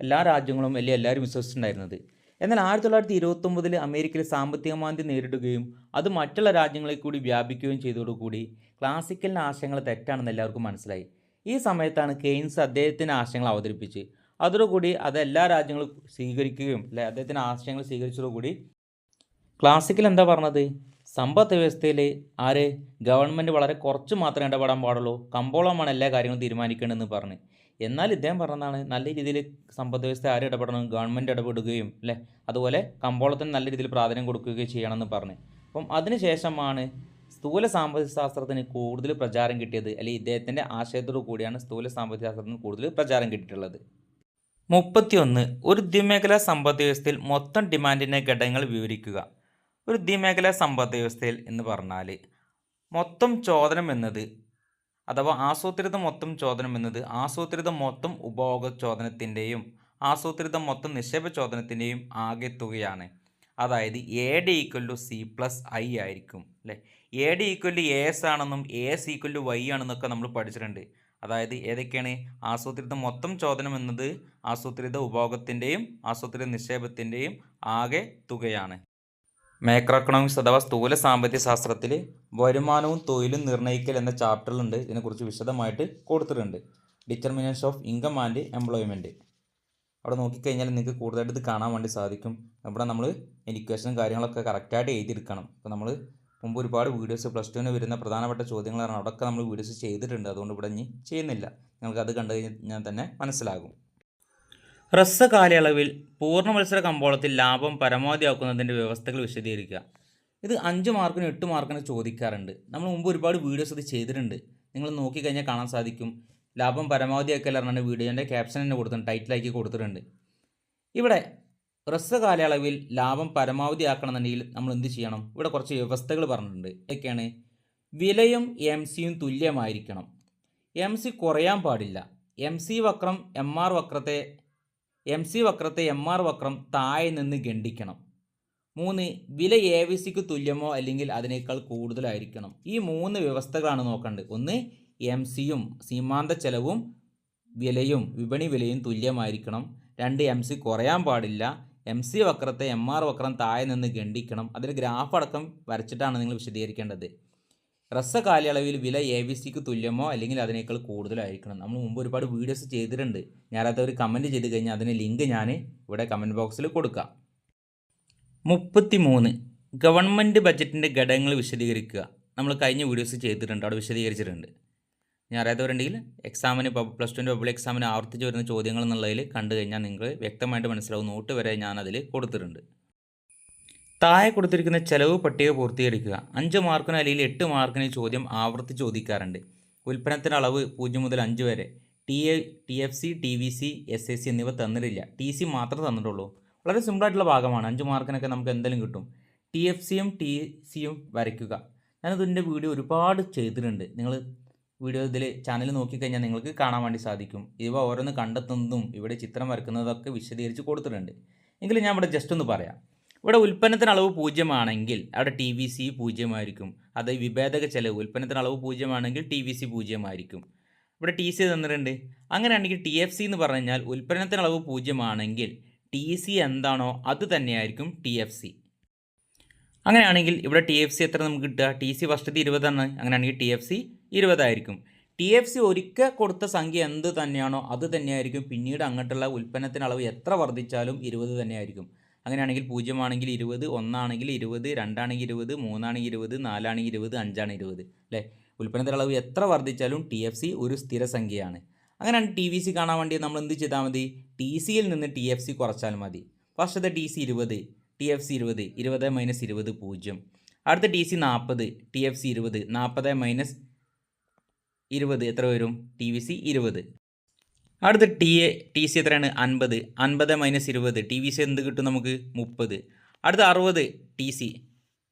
എല്ലാ രാജ്യങ്ങളും അല്ലെങ്കിൽ എല്ലാവരും വിശ്വസിച്ചിട്ടുണ്ടായിരുന്നത്. എന്നാൽ ആയിരത്തി തൊള്ളായിരത്തി ഇരുപത്തൊമ്പതിൽ അമേരിക്കയിൽ സാമ്പത്തിക മാന്ദ്യം നേരിടുകയും അത് മറ്റുള്ള രാജ്യങ്ങളിൽ കൂടി വ്യാപിക്കുകയും ചെയ്തതോടുകൂടി ക്ലാസിക്കലിന്റെ ആശയങ്ങൾ തെറ്റാണെന്ന് എല്ലാവർക്കും മനസ്സിലായി. ഈ സമയത്താണ് കെയ്ൻസ് അദ്ദേഹത്തിന്റെ ആശയങ്ങൾ അവതരിപ്പിച്ച്. അതോടുകൂടി അത് എല്ലാ രാജ്യങ്ങളും സ്വീകരിക്കുകയും അല്ലെ അദ്ദേഹത്തിന്റെ ആശയങ്ങൾ സ്വീകരിച്ചതോടുകൂടി ക്ലാസിക്കൽ എന്താ പറഞ്ഞത്? സമ്പദ് വ്യവസ്ഥയിൽ ആര്? ഗവൺമെന്റ് വളരെ കുറച്ച് മാത്രമേ ഇടപെടാൻ പാടുള്ളൂ. കമ്പോളമാണ് എല്ലാ കാര്യങ്ങളും തീരുമാനിക്കേണ്ടതെന്ന് പറഞ്ഞ്. എന്നാൽ ഇദ്ദേഹം പറഞ്ഞതാണ് നല്ല രീതിയിൽ സമ്പദ് വ്യവസ്ഥ ആരും ഇടപെടണം? ഗവൺമെന്റ് ഇടപെടുകയും അല്ലേ? അതുപോലെ കമ്പോളത്തിന് നല്ല രീതിയിൽ പ്രാധാന്യം കൊടുക്കുകയും ചെയ്യണമെന്ന് പറഞ്ഞ്. അപ്പം അതിനുശേഷമാണ് സ്ഥൂല സാമ്പത്തിക ശാസ്ത്രത്തിന് കൂടുതൽ പ്രചാരം കിട്ടിയത് അല്ലെങ്കിൽ ഇദ്ദേഹത്തിന്റെ ആശയത്തോടു കൂടിയാണ് സ്ഥൂല സാമ്പത്തിക ശാസ്ത്രത്തിന് കൂടുതൽ പ്രചാരം കിട്ടിയിട്ടുള്ളത്. മുപ്പത്തിയൊന്ന്. ഒരു ദ്വിമേഖലാ സമ്പദ് വ്യവസ്ഥയിൽ മൊത്തം ഡിമാൻഡിന്റെ ഘടകങ്ങൾ വിവരിക്കുക. ഒരു ദ്വിമേഖലാ സമ്പദ് വ്യവസ്ഥയിൽ എന്ന് പറഞ്ഞാൽ മൊത്തം ചോദനം എന്നത് അഥവാ ആസൂത്രിത മൊത്തം ചോദനം എന്നത് ആസൂത്രിത മൊത്തം ഉപഭോഗ ചോദനത്തിന്റെയും ആസൂത്രിത മൊത്തം നിക്ഷേപ ചോദനത്തിന്റെയും ആകെ തുകയാണ്. അതായത് A D equal to C plus I ആയിരിക്കും അല്ലേ? A D equal to A S ആണെന്നും A S equal to Y ആണെന്നൊക്കെ നമ്മൾ പഠിച്ചിട്ടുണ്ട്. അതായത് ഏതൊക്കെയാണ്? ആസൂത്രിത മൊത്തം ചോദനം എന്നത് ആസൂത്രിത ഉപഭോഗത്തിന്റെയും ആസൂത്രിത നിക്ഷേപത്തിന്റെയും ആകെ തുകയാണ്. മാക്രോ എക്കണോമിക്സ് അഥവാ സ്ഥൂല സാമ്പത്തിക ശാസ്ത്രത്തിൽ വരുമാനവും തൊഴിലും നിർണയിക്കൽ എന്ന ചാപ്റ്ററിലുണ്ട്. ഇതിനെക്കുറിച്ച് വിശദമായിട്ട് കൊടുത്തിട്ടുണ്ട്. Determination of income and employment അവിടെ നോക്കിക്കഴിഞ്ഞാൽ നിങ്ങൾക്ക് കൂടുതലായിട്ട് ഇത് കാണാൻ വേണ്ടി സാധിക്കും. ഇവിടെ നമ്മൾ എനിക്വേഷനും കാര്യങ്ങളൊക്കെ കറക്റ്റായിട്ട് എഴുതിയെടുക്കണം. അപ്പോൾ നമ്മൾ മുമ്പ് ഒരുപാട് വീഡിയോസ് പ്ലസ് ടുവിന് വരുന്ന പ്രധാനപ്പെട്ട ചോദ്യങ്ങളാണ്. അവിടെയൊക്കെ നമ്മൾ വീഡിയോസ് ചെയ്തിട്ടുണ്ട്. അതുകൊണ്ട് ഇവിടെ ഇനി ചെയ്യുന്നില്ല. നിങ്ങൾക്ക് അത് കണ്ടു കഴിഞ്ഞാൽ തന്നെ മനസ്സിലാകും. ഹ്രസ്വ കാലയളവിൽ പൂർണ മത്സര കമ്പോളത്തിൽ ലാഭം പരമാവധിയാക്കുന്നതിന്റെ വ്യവസ്ഥകൾ വിശദീകരിക്കുക. ഇത് അഞ്ച് മാർക്കിന് എട്ട് മാർക്കിന് ചോദിക്കാറുണ്ട്. നമ്മൾ മുമ്പ് ഒരുപാട് വീഡിയോസ് ഇത് ചെയ്തിട്ടുണ്ട്. നിങ്ങൾ നോക്കിക്കഴിഞ്ഞാൽ കാണാൻ സാധിക്കും. ലാഭം പരമാവധിയാക്കൽ പറഞ്ഞാൽ വീഡിയോന്റെ ക്യാപ്ഷൻ തന്നെ കൊടുത്തിട്ടുണ്ട്. ടൈറ്റിലാക്കി കൊടുത്തിട്ടുണ്ട്. ഇവിടെ ഹ്രസ്വ കാലയളവിൽ ലാഭം പരമാവധിയാക്കണമെന്നുണ്ടെങ്കിൽ നമ്മൾ എന്ത് ചെയ്യണം? ഇവിടെ കുറച്ച് വ്യവസ്ഥകൾ പറഞ്ഞിട്ടുണ്ട്. ഇതൊക്കെയാണ്. വിലയും എം സിയും തുല്യമായിരിക്കണം. എം സി കുറയാൻ പാടില്ല. എം സി വക്രം എം ആർ വക്രത്തെ എം സി വക്രത്തെ എം ആർ വക്രം താഴെ നിന്ന് ഗണ്ഡിക്കണം മൂന്ന് വില എ വി സിക്ക് തുല്യമോ അല്ലെങ്കിൽ അതിനേക്കാൾ കൂടുതലായിരിക്കണം. ഈ മൂന്ന് വ്യവസ്ഥകളാണ് നോക്കേണ്ടത്. ഒന്ന് എം സിയും സീമാന്ത ചെലവും വിലയും വിപണി വിലയും തുല്യമായിരിക്കണം. രണ്ട് എം സി കുറയാൻ പാടില്ല. എം സി വക്രത്തെ എം ആർ വക്രം താഴെ നിന്ന് ഗണ്ഡിക്കണം അതിന് ഗ്രാഫ് അടക്കം വരച്ചിട്ടാണ് നിങ്ങൾ വിശദീകരിക്കേണ്ടത്. ഹ്രസ്വ കാലയളവിൽ വില എ ബി സിക്ക് തുല്യമോ അല്ലെങ്കിൽ അതിനേക്കാൾ കൂടുതലായിരിക്കണം. നമ്മൾ മുമ്പ് ഒരുപാട് വീഡിയോസ് ചെയ്തിട്ടുണ്ട്. ഞാനത് ഒരു കമന്റ് ചെയ്ത് കഴിഞ്ഞാൽ അതിന് ലിങ്ക് ഞാൻ ഇവിടെ കമന്റ് ബോക്സിൽ കൊടുക്കാം. മുപ്പത്തി മൂന്ന് ഗവൺമെന്റ് ബജറ്റിന്റെ ഘടകങ്ങൾ വിശദീകരിക്കുക. നമ്മൾ കഴിഞ്ഞ വീഡിയോസ് ചെയ്തിട്ടുണ്ട്. അവിടെ വിശദീകരിച്ചിട്ടുണ്ട്. ഞാൻ അറിയാത്തവരുണ്ടെങ്കിൽ എക്സാമിന് പ്ലസ് ടുവിന്റെ പബ്ലിക് എക്സാമിന് ആവർത്തിച്ച് വരുന്ന ചോദ്യങ്ങൾ എന്നുള്ളതിൽ കണ്ടു കഴിഞ്ഞാൽ നിങ്ങൾ വ്യക്തമായിട്ട് മനസ്സിലാവും. നോട്ട് വരെ ഞാനതിൽ കൊടുത്തിട്ടുണ്ട്. താഴെ കൊടുത്തിരിക്കുന്ന ചെലവ് പട്ടിക പൂർത്തീകരിക്കുക. അഞ്ച് മാർക്കിന് അല്ലെങ്കിൽ എട്ട് മാർക്കിന് ചോദ്യം ആവർത്തി ചോദിക്കാറുണ്ട്. ഉൽപ്പന്നത്തിന്റെ അളവ് പൂജ്യം മുതൽ അഞ്ച് വരെ. T A T F C T V C S S C എന്നിവ തന്നിട്ടില്ല. ടി സി മാത്രമേ തന്നിട്ടുള്ളൂ. വളരെ സിമ്പിളായിട്ടുള്ള ഭാഗമാണ്. അഞ്ച് മാർക്കിനൊക്കെ നമുക്ക് എന്തെങ്കിലും കിട്ടും. ടി എഫ് സിയും ടി സിയും വരയ്ക്കുക. ഞാനിതിന്റെ വീഡിയോ ഒരുപാട് ചെയ്തിട്ടുണ്ട്. നിങ്ങൾ വീഡിയോ ഇതിൽ ചാനൽ നോക്കിക്കഴിഞ്ഞാൽ നിങ്ങൾക്ക് കാണാൻ വേണ്ടി സാധിക്കും. ഇവ ഓരോന്ന് കണ്ടെത്തുന്നതും ഇവിടെ ചിത്രം വരക്കുന്നതൊക്കെ വിശദീകരിച്ച് കൊടുത്തിട്ടുണ്ട്. എങ്കിലും ഞാൻ ഇവിടെ ജസ്റ്റ് ഒന്ന് പറയാം. ഇവിടെ ഉൽപ്പന്നത്തിന് അളവ് പൂജ്യമാണെങ്കിൽ അവിടെ ടി വി സി പൂജ്യമായിരിക്കും. അത് വിഭേദക ചെലവ്. ഉൽപ്പന്നത്തിന് അളവ് പൂജ്യമാണെങ്കിൽ ടി വി സി പൂജ്യമായിരിക്കും. ഇവിടെ ടി സി തന്നിട്ടുണ്ട്. അങ്ങനെയാണെങ്കിൽ ടി എഫ് സി എന്ന് പറഞ്ഞു കഴിഞ്ഞാൽ ഉൽപ്പന്നത്തിന് അളവ് പൂജ്യമാണെങ്കിൽ ടി സി എന്താണോ അത് തന്നെയായിരിക്കും ടി എഫ് സി അങ്ങനെയാണെങ്കിൽ ഇവിടെ ടി എഫ് സി എത്ര നമുക്ക് കിട്ടുക? ടി സി ഫസ്റ്റത്തെ ഇരുപതാണ് അങ്ങനെയാണെങ്കിൽ ടി എഫ് സി ഇരുപതായിരിക്കും ടി എഫ് സി ഒരിക്കൽ കൊടുത്ത സംഖ്യ എന്ത് തന്നെയാണോ അത് തന്നെയായിരിക്കും. പിന്നീട് അങ്ങോട്ടുള്ള ഉൽപ്പന്നത്തിന് അളവ് എത്ര വർദ്ധിച്ചാലും ഇരുപത് തന്നെയായിരിക്കും. അങ്ങനെയാണെങ്കിൽ പൂജ്യമാണെങ്കിൽ ഇരുപത് ഒന്നാണെങ്കിൽ ഇരുപത് രണ്ടാണെങ്കിൽ ഇരുപത് മൂന്നാണെങ്കിൽ ഇരുപത് നാലാണെങ്കിൽ ഇരുപത് അഞ്ചാണ് ഇരുപത് അല്ലേ? ഉൽപ്പന്നത്തിൽ അളവ് എത്ര വർദ്ധിച്ചാലും ടി എഫ് സി ഒരു സ്ഥിരസംഖ്യയാണ് അങ്ങനെയാണ് ടി വി സി കാണാൻ വേണ്ടി നമ്മൾ എന്ത് ചെയ്താൽ മതി? ടി സിയിൽ നിന്ന് ടി എഫ് സി കുറച്ചാൽ മതി. ഫസ്റ്റത്തെ ടി സി ഇരുപത് ടി എഫ് സി ഇരുപത് ഇരുപത് മൈനസ് ഇരുപത് പൂജ്യം. അടുത്ത ടി സി നാൽപ്പത് ടി എഫ് സി ഇരുപത് നാൽപ്പത് മൈനസ് ഇരുപത് എത്ര വരും? ടി വി സി ഇരുപത്. അടുത്ത ടി എ ടി സി എത്രയാണ്? അൻപത്. അൻപത് മൈനസ് ഇരുപത്. ടി വി സി എന്ത് കിട്ടും നമുക്ക്? മുപ്പത്. അടുത്ത അറുപത്. T C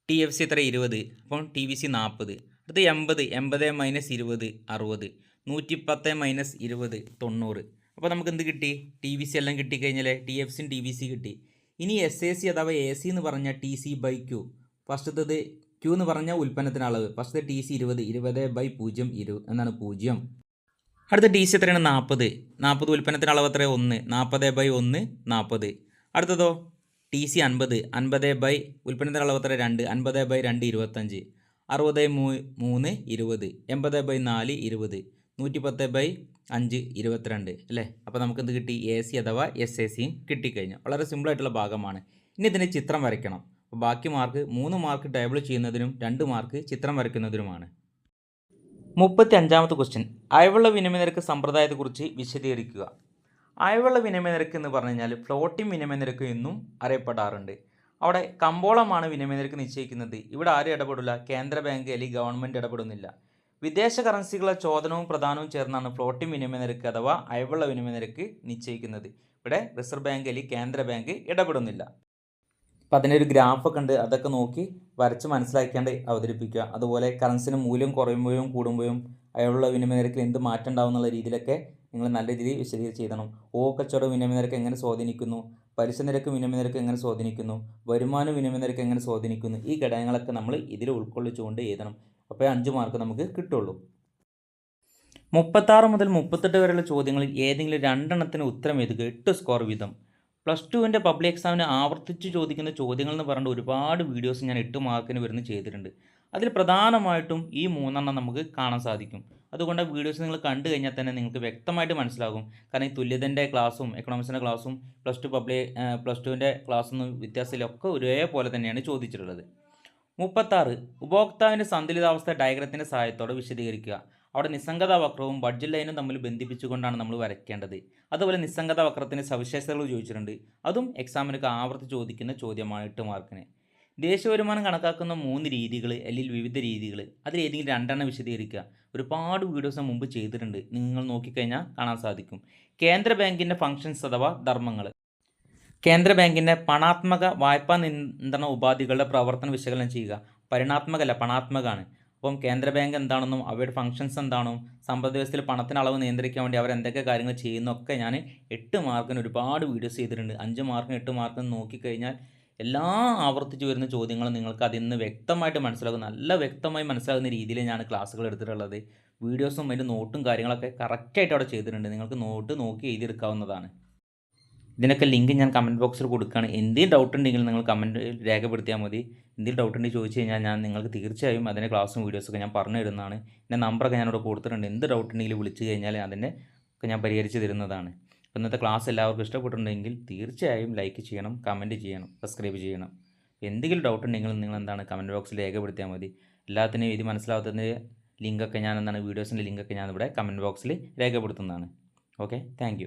T F C എത്ര? ഇരുപത്. അപ്പം ടി വി സി നാൽപ്പത് അടുത്ത എൺപത്. എൺപത് മൈനസ് ഇരുപത്. അറുപത്. നൂറ്റിപ്പത്ത് മൈനസ് ഇരുപത്. തൊണ്ണൂറ്. അപ്പോൾ നമുക്ക് എന്ത് കിട്ടി? ടി വി സി എല്ലാം കിട്ടിക്കഴിഞ്ഞാൽ ടി എഫ് സിയും ടി വി സി കിട്ടി. ഇനി എസ് എ സി അഥവാ എ സി എന്ന് പറഞ്ഞാൽ ടി സി ബൈ ക്യൂ ഫസ്റ്റത്തത് ക്യൂ എന്ന് പറഞ്ഞാൽ ഉൽപ്പന്നത്തിന് അളവ് ഫസ്റ്റ് ടി സി ഇരുപത്. ഇരുപത് ബൈ പൂജ്യം. ഇരു എന്നാണ് പൂജ്യം. അടുത്ത ഡി സി എത്രയാണ്? നാൽപ്പത് നാൽപ്പത് ഉൽപ്പന്നത്തിന്റെ അളവ് എത്രയാണ് ഒന്ന്. നാൽപ്പത് ബൈ ഒന്ന് നാൽപ്പത് അടുത്തതോ? ടി സി അൻപത്. അൻപത് ബൈ ഉൽപ്പന്നത്തിന്റെ അളവ് എത്ര രണ്ട്. അൻപത് ബൈ രണ്ട് ഇരുപത്തഞ്ച്. അറുപത് മൂ മൂന്ന് ഇരുപത്. എൺപത് ബൈ നാല് ഇരുപത്. നൂറ്റി പത്ത് ബൈ അഞ്ച് ഇരുപത്തിരണ്ട്. അല്ലേ? അപ്പോൾ നമുക്ക് എന്ത് കിട്ടി? എ സി അഥവാ എസ് എ സിയും കിട്ടിക്കഴിഞ്ഞു. വളരെ സിമ്പിളായിട്ടുള്ള ഭാഗമാണ്. ഇനി ഇതിന്റെ ചിത്രം വരയ്ക്കണം. അപ്പോൾ ബാക്കി മാർക്ക് മൂന്ന് മാർക്ക് ടേബിൾ ചെയ്യുന്നതിനും രണ്ട് മാർക്ക് ചിത്രം വരയ്ക്കുന്നതിനുമാണ്. മുപ്പത്തി അഞ്ചാമത്തെ ക്വസ്റ്റ്യൻ അയവുള്ള വിനിമയ നിരക്ക് സമ്പ്രദായത്തെക്കുറിച്ച് വിശദീകരിക്കുക. അയവുള്ള വിനിമയ നിരക്ക് എന്ന് പറഞ്ഞു കഴിഞ്ഞാൽ ഫ്ലോട്ടിംഗ് വിനിമയ നിരക്ക് എന്നും അറിയപ്പെടാറുണ്ട്. അവിടെ കമ്പോളമാണ് വിനിമയ നിരക്ക് നിശ്ചയിക്കുന്നത്. ഇവിടെ ആരും ഇടപെടില്ല. കേന്ദ്ര ബാങ്ക് അല്ലെങ്കിൽ ഗവൺമെന്റ് ഇടപെടുന്നില്ല. വിദേശ കറൻസികളെ ചോദനവും പ്രധാനവും ചേർന്നാണ് ഫ്ലോട്ടിംഗ് വിനിമയ നിരക്ക് അഥവാ അയവുള്ള വിനിമയ നിരക്ക് നിശ്ചയിക്കുന്നത്. ഇവിടെ റിസർവ് ബാങ്ക് അല്ലെങ്കിൽ കേന്ദ്ര ബാങ്ക് ഇടപെടുന്നില്ല. അപ്പം അതിനൊരു ഗ്രാഫൊക്കെ ഉണ്ട് അതൊക്കെ നോക്കി വരച്ച് മനസ്സിലാക്കിയാണ്ട് അവതരിപ്പിക്കുക. അതുപോലെ കറൻസിന് മൂല്യം കുറയുമ്പോഴും കൂടുമ്പോഴും അയാളുള്ള വിനിമയ നിരക്കിൽ എന്ത് മാറ്റം ഉണ്ടാവും എന്നുള്ള രീതിയിലൊക്കെ നിങ്ങൾ നല്ല രീതിയിൽ വിശദീകരിച്ച് എഴുതണം. ഓ കച്ചവട വിനിമയ നിരക്ക് എങ്ങനെ സ്വാധീനിക്കുന്നു? പലിശ നിരക്ക് വിനിമയ നിരക്ക് എങ്ങനെ സ്വാധീനിക്കുന്നു? വരുമാന വിനിമയ നിരക്ക് എങ്ങനെ സ്വാധീനിക്കുന്നു? ഈ ഘടകങ്ങളൊക്കെ നമ്മൾ ഇതിൽ ഉൾക്കൊള്ളിച്ചുകൊണ്ട് എഴുതണം. അപ്പോൾ അഞ്ച് മാർക്ക് നമുക്ക് കിട്ടുള്ളൂ. മുപ്പത്താറ് മുതൽ മുപ്പത്തെട്ട് വരെയുള്ള ചോദ്യങ്ങളിൽ ഏതെങ്കിലും രണ്ടെണ്ണത്തിന് ഉത്തരം എഴുതുക. എട്ട് സ്കോർ വീതം. പ്ലസ് ടുവിന്റെ പബ്ലിക് എക്സാമിന് ആവർത്തിച്ച് ചോദിക്കുന്ന ചോദ്യങ്ങൾ എന്ന് പറഞ്ഞിട്ട് ഒരുപാട് വീഡിയോസ് ഞാൻ എട്ട് മാർക്കിന് വരുന്ന ചെയ്തിട്ടുണ്ട്. അതിൽ പ്രധാനമായിട്ടും ഈ മൂന്നെണ്ണം നമുക്ക് കാണാൻ സാധിക്കും. അതുകൊണ്ട് ആ വീഡിയോസ് നിങ്ങൾ കണ്ടു കഴിഞ്ഞാൽ തന്നെ നിങ്ങൾക്ക് വ്യക്തമായിട്ട് മനസ്സിലാകും. കാരണം ഈ തുല്യതന്റെ ക്ലാസ്സും എക്കണോമിക്സിന്റെ ക്ലാസ്സും പ്ലസ് ടു പബ്ലിക് പ്ലസ് ടുവിന്റെ ക്ലാസ്സൊന്നും വ്യത്യാസത്തിലൊക്കെ ഒരേപോലെ തന്നെയാണ് ചോദിച്ചിട്ടുള്ളത്. മുപ്പത്താറ്. ഉപഭോക്താവിന്റെ സന്തുലിതാവസ്ഥ ഡയഗ്രത്തിന്റെ സഹായത്തോടെ വിശദീകരിക്കുക. അവിടെ നിസ്സംഗത വക്രവും ബഡ്ജറ്റ് ലൈനും തമ്മിൽ ബന്ധിപ്പിച്ചുകൊണ്ടാണ് നമ്മൾ വരയ്ക്കേണ്ടത്. അതുപോലെ നിസ്സംഗത വക്രത്തിന്റെ സവിശേഷതകൾ ചോദിച്ചിട്ടുണ്ട്. അതും എക്സാമിനൊക്കെ ആവർത്തി ചോദിക്കുന്ന ചോദ്യമാണ് എട്ട് മാർക്കിന്. ദേശീയ വരുമാനം കണക്കാക്കുന്ന മൂന്ന് രീതികൾ അല്ലെങ്കിൽ വിവിധ രീതികൾ അതിൽ ഏതെങ്കിലും രണ്ടെണ്ണം വിശദീകരിക്കുക. ഒരുപാട് വീഡിയോസ് മുമ്പ് ചെയ്തിട്ടുണ്ട്. നിങ്ങൾ നോക്കിക്കഴിഞ്ഞാൽ കാണാൻ സാധിക്കും. കേന്ദ്ര ബാങ്കിന്റെ ഫങ്ഷൻസ് അഥവാ ധർമ്മങ്ങൾ കേന്ദ്ര ബാങ്കിന്റെ പണാത്മക വായ്പാ നിയന്ത്രണ ഉപാധികളുടെ പ്രവർത്തന വിശകലനം ചെയ്യുക. പരിണാത്മകല്ല പണാത്മകമാണ് അപ്പം കേന്ദ്ര ബാങ്ക് എന്താണെന്നും അവയുടെ ഫങ്ഷൻസ് എന്താണെന്നും സമ്പദ് വ്യവസ്ഥയിൽ പണത്തിന് അളവ് നിയന്ത്രിക്കാൻ വേണ്ടി അവർ എന്തൊക്കെ കാര്യങ്ങൾ ചെയ്യുന്നൊക്കെ ഞാൻ എട്ട് മാർക്കിന് ഒരുപാട് വീഡിയോസ് ചെയ്തിട്ടുണ്ട്. അഞ്ച് മാർക്കിന് എട്ട് മാർക്കിന് നോക്കിക്കഴിഞ്ഞാൽ എല്ലാ ആവർത്തിച്ച് വരുന്ന ചോദ്യങ്ങളും നിങ്ങൾക്ക് അതിൽ നിന്ന് വ്യക്തമായിട്ട് മനസ്സിലാകും. നല്ല വ്യക്തമായി മനസ്സിലാകുന്ന രീതിയിൽ ഞാൻ ക്ലാസ്സുകൾ എടുത്തിട്ടുള്ളത്. വീഡിയോസും അതിന്റെ നോട്ടും കാര്യങ്ങളൊക്കെ കറക്റ്റായിട്ട് അവിടെ ചെയ്തിട്ടുണ്ട്. നിങ്ങൾക്ക് നോട്ട് നോക്കി എഴുതിയെടുക്കാവുന്നതാണ്. ഇതിനൊക്കെ ലിങ്ക് ഞാൻ കമന്റ് ബോക്സിൽ കൊടുക്കുകയാണ് എന്തെങ്കിലും ഡൗട്ട് ഉണ്ടെങ്കിൽ നിങ്ങൾ കമന്റ് രേഖപ്പെടുത്തിയാൽ മതി. എന്തെങ്കിലും ഡൗട്ട് ഉണ്ടെങ്കിൽ ചോദിച്ചു കഴിഞ്ഞാൽ ഞാൻ നിങ്ങൾക്ക് തീർച്ചയായും അതിന്റെ ക്ലാസ്സും വീഡിയോസൊക്കെ ഞാൻ പറഞ്ഞു തരുന്നതാണ്. എന്റെ നമ്പറൊക്കെ ഞാനിവിടെ കൊടുത്തിട്ടുണ്ട്. എന്ത് ഡൗട്ട് ഉണ്ടെങ്കിലും വിളിച്ചു കഴിഞ്ഞാൽ അതിന്റെ ഒക്കെ ഞാൻ പരിഹരിച്ച് തരുന്നതാണ്. അപ്പോൾ ഇന്നത്തെ ക്ലാസ് എല്ലാവർക്കും ഇഷ്ടപ്പെട്ടിട്ടുണ്ടെങ്കിൽ തീർച്ചയായും ലൈക്ക് ചെയ്യണം കമന്റ് ചെയ്യണം സബ്സ്ക്രൈബ് ചെയ്യണം. എന്തെങ്കിലും ഡൗട്ട് ഉണ്ടെങ്കിൽ നിങ്ങൾ എന്താണ് കമന്റ് ബോക്സിൽ രേഖപ്പെടുത്തിയാൽ മതി. എല്ലാത്തിനും ഇത് മനസ്സിലാവാത്തതിന്റെ ലിങ്കൊക്കെ ഞാൻ എന്താണ് വീഡിയോസിന്റെ ലിങ്കൊക്കെ ഞാനിവിടെ കമന്റ് ബോക്സിൽ രേഖപ്പെടുത്തുന്നതാണ്. Okay thank